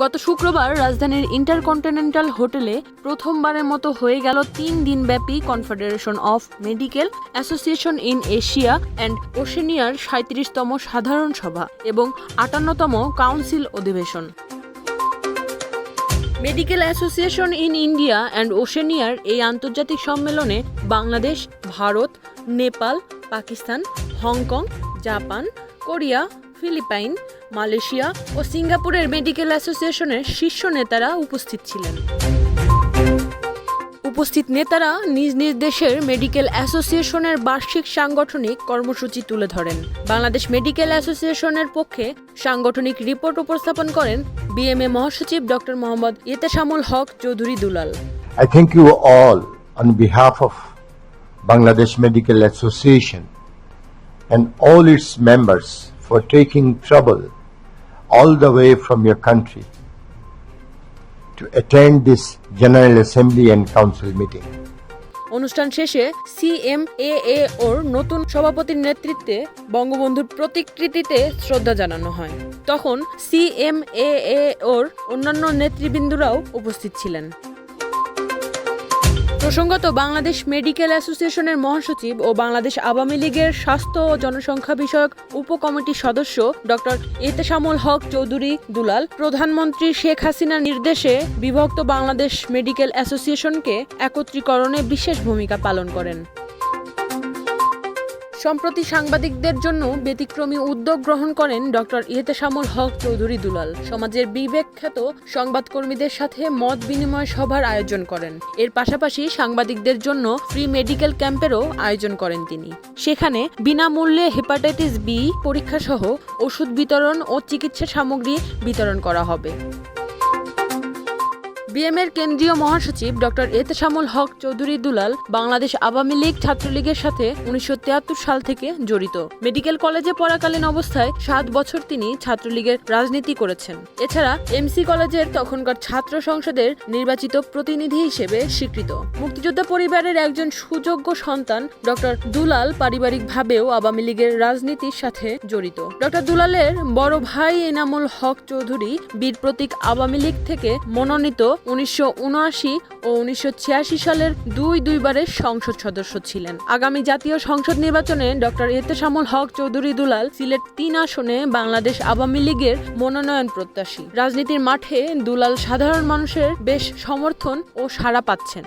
গত শুক্রবার রাজধানীর ইন্টারকন্টিনেন্টাল হোটেলে প্রথমবারের মতো হয়ে গেল তিন দিনব্যাপী Confederation of Medical Association in Asia and ওশেনিয়ার সাঁত্রিশতম সাধারণ সভা এবং আটান্নতম কাউন্সিল অধিবেশন। Medical Association in India and ওশেনিয়ার এই আন্তর্জাতিক সম্মেলনে Bangladesh, Bharat, Nepal, Pakistan, Hong Kong, Japan, Korea Philippine, Malaysia ও সিঙ্গাপুরের মেডিকেল অ্যাসোসিয়েশনের শীর্ষ নেতারা উপস্থিত ছিলেন। উপস্থিত নেতারা নিজ নিজ দেশের মেডিকেল অ্যাসোসিয়েশনের বার্ষিক সাংগঠনিক কর্মসূচি তুলে ধরেন। বাংলাদেশ মেডিকেল অ্যাসোসিয়েশনের পক্ষে সাংগঠনিক রিপোর্ট উপস্থাপন করেন বিএমএ মহাসচিব doctor Mohammad Eteshamul Haque Chowdhury Dulal. I thank you all on behalf of Bangladesh Medical Association and all its members for taking trouble all the way from your country to attend this General Assembly and Council meeting. অনুষ্ঠান শেষে সিএমএএ ওর নতুন সভাপতির নেতৃত্বে বঙ্গবন্ধুর প্রতিকৃতিতে শ্রদ্ধা জানানো হয় তখন সিএমএএ ওর অন্যান্য নেতৃবৃন্দরাও উপস্থিত ছিলেন প্রসঙ্গত, বাংলাদেশ মেডিকেল অ্যাসোসিয়েশনের মহাসচিব ও বাংলাদেশ আওয়ামী লীগের স্বাস্থ্য ও জনসংখ্যা বিষয়ক উপকমিটির সদস্য ডক্টর এতেশামুল হক চৌধুরী দুলাল, প্রধানমন্ত্রী শেখ হাসিনার নির্দেশে বিভক্ত বাংলাদেশ মেডিকেল অ্যাসোসিয়েশনকে একত্রীকরণে বিশেষ ভূমিকা পালন করেন। সম্প্রতি সাংবাদিকদের জন্য ব্যতিক্রমী উদ্যোগ গ্রহণ করেন ডক্টর ইহতেশামুল হক চৌধুরী দুলাল। সমাজের বিবেক খ্যাত সংবাদকর্মীদের সাথে মত বিনিময় সভার আয়োজন করেন। এর পাশাপাশি সাংবাদিকদের জন্য ফ্রি মেডিকেল ক্যাম্পেরও আয়োজন করেন তিনি। সেখানে বিনামূল্যে হেপাটাইটিস বি পরীক্ষা সহ ওষুধ বিতরণ ও চিকিৎসা সামগ্রী বিতরণ করা হবে। বিএমের কেন্দ্রীয় মহাসচিব ডক্টর এতেশামুল হক চৌধুরী দুলাল বাংলাদেশ আওয়ামী লীগ ছাত্রলীগের সাথে উনিশশো সাল থেকে জড়িত। মেডিকেল কলেজে পড়াকালীন অবস্থায় সাত বছর তিনি ছাত্রলীগের রাজনীতি করেছেন। এছাড়া এমসি কলেজের তখনকার ছাত্র সংসদের নির্বাচিত প্রতিনিধি হিসেবে স্বীকৃত। মুক্তিযোদ্ধা পরিবারের একজন সুযোগ্য সন্তান ডক্টর দুলাল পারিবারিকভাবেও আওয়ামী লীগের রাজনীতির সাথে জড়িত। ডক্টর দুলালের বড় ভাই এনামুল হক চৌধুরী বীর প্রতীক আওয়ামী লীগ থেকে মনোনীত উনিশশো উনআশি ও উনিশশো ছিয়াশি সালের দুই দুইবারের সংসদ সদস্য ছিলেন। আগামী জাতীয় সংসদ নির্বাচনে ডক্টর এতেশামুল হক চৌধুরী দুলাল সিলেট তিন আসনে বাংলাদেশ আওয়ামী লীগের মনোনয়ন প্রত্যাশী। রাজনীতির মাঠে দুলাল সাধারণ মানুষের বেশ সমর্থন ও সাড়া পাচ্ছেন।